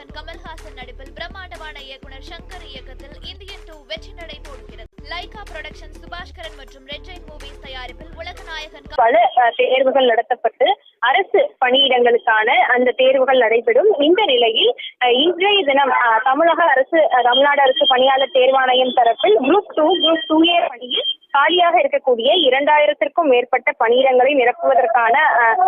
நாயகன் கமல்ஹாசன் நடிப்பில் பிரம்மாண்டமான இயக்குனர் சங்கர் இயக்கத்தில் இந்தியன் டூ வெற்றி நடை போடுகிறது. லைகா புரொடக்ஷன் சுபாஷ்கரன் மற்றும் ரெட் ஜெயின் மூவிஸ் தயாரிப்பில் உலக நாயகன் பல தேர்வுகள் நடத்தப்பட்டு அரசு பணியிடங்களுக்கான அந்த தேர்வுகள் நடைபெறும். இந்த நிலையில் இன்றைய தினம் தமிழக அரசு தமிழ்நாடு அரசு பணியாளர் தேர்வாணையம் தரப்பில் group two group two A பணியில் காலியாக இருக்கக்கூடிய இரண்டாயிரத்திற்கும் மேற்பட்ட பணியிடங்களை நிரப்புவதற்கான அஹ்,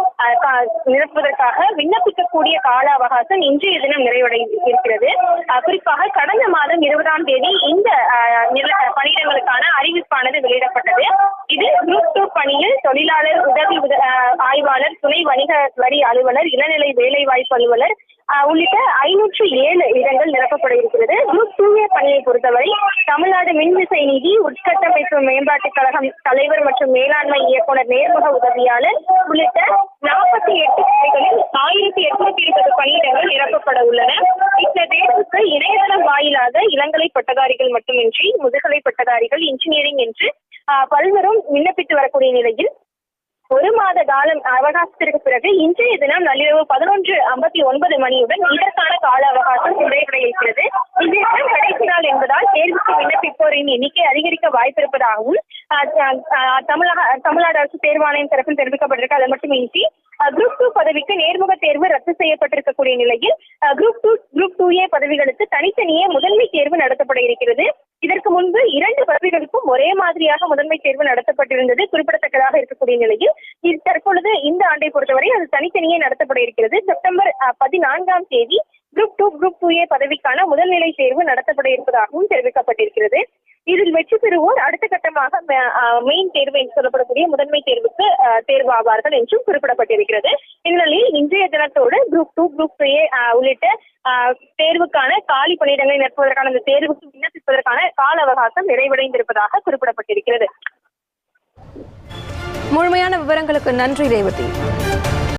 கா- நிரப்புவதற்காக விண்ணப்பிக்கக்கூடிய கால அவகாசம் இன்றைய தினம் நிறைவடை இருக்கிறது அஹ், குறிப்பாக கடந்த மாதம் இருபதாம் தேதி இந்த பணியிடங்களுக்கான அறிவிப்பானது வெளியிடப்பட்டது. இது குரூப் டூ பணியில் தொழிலாளர் உதவி உத- ஆய்வாளர் துணை வணிக வரி அலுவலர் இளநிலை வேலைவாய்ப்பு அலுவலர் உள்ளிட்ட ஐநூற்று ஏழு இடங்கள் நிரப்பப்பட இருக்கிறது குரூப் டூ ஏ பணியை பொறுத்தவரை தமிழ்நாடு மின்விசை நிதி உட்கட்டமைப்பு மேம்பாட்டுக் கழகம் தலைவர் மற்றும் மேலாண்மை இயக்குனர் நேர்முக உதவியாளர் உள்ளிட்ட நாற்பத்தி எட்டு துறைகளில் ஆயிரத்தி எட்நூத்தி இருபது பணியிடங்கள் நிரப்பப்பட உள்ளன. இந்த தேர்வுக்கு இணையதளம் வாயிலாக இளங்கலை பட்டதாரிகள் மட்டுமின்றி முதுகலை பட்டதாரிகள் இன்ஜினியரிங் என்று பல்வரும் விண்ணப்பித்து வரக்கூடிய நிலையில் ஒரு மாத காலம் அவகாசத்திற்கு பிறகு இன்றைய தினம் நள்ளிரவு பதினொன்று ஐம்பத்தி ஒன்பது மணியுடன் இதற்கான கால அவகாசம் நிறைவடைய இருக்கிறது இன்றைய கடைசி நாள் என்பதால் தேர்வுக்கு விண்ணப்பிப்போரின் எண்ணிக்கை அதிகரிக்க வாய்ப்பிருப்பதாகவும் ஆஹ், தமிழக தமிழ்நாடு அரசு தேர்வாணையம் தரப்பில் தெரிவிக்கப்பட்டிருக்கு. அது மட்டுமின்றி குரூப் டூ பதவிக்கு நேர்முக தேர்வு ரத்து செய்யப்பட்டிருக்கக்கூடிய நிலையில் group two group two A பதவிகளுக்கு தனித்தனியே முதன்மை தேர்வு நடத்தப்பட இருக்கிறது. இதற்கு முன்பு இரண்டு பதவிகளுக்கும் ஒரே மாதிரியாக முதன்மை தேர்வு நடத்தப்பட்டிருந்தது. குறிப்பிடத்தக்கதாக இருக்கக்கூடிய நிலையில் தற்பொழுது இந்த ஆண்டை பொறுத்தவரை அது தனித்தனியே நடத்தப்பட இருக்கிறது. செப்டம்பர் பதினான்காம் தேதி group two group two A பதவிக்கான முதல்நிலை தேர்வு நடத்தப்பட இருப்பதாகவும் தெரிவிக்கப்பட்டிருக்கிறது. இதில் வெற்றி பெறுவோர் அடுத்த கட்டமாக மெயின் தேர்வு என்று சொல்லப்படக்கூடிய முதன்மை தேர்வுக்கு தேர்வாவார்கள் தேர்வு ஆவார்கள் என்றும் குறிப்பிடப்பட்டிருக்கிறது. இந்நிலையில் இன்றைய தினத்தோடு குரூப் டூ குரூப் டூ உள்ளிட்ட தேர்வுக்கான காலி பணியிடங்களை நிரப்புவதற்கான அந்த தேர்வுக்கு விண்ணப்பிப்பதற்கான கால அவகாசம் நிறைவடைந்திருப்பதாக குறிப்பிடப்பட்டிருக்கிறது. முழுமையான விவரங்களுக்கு நன்றி ரேவதி.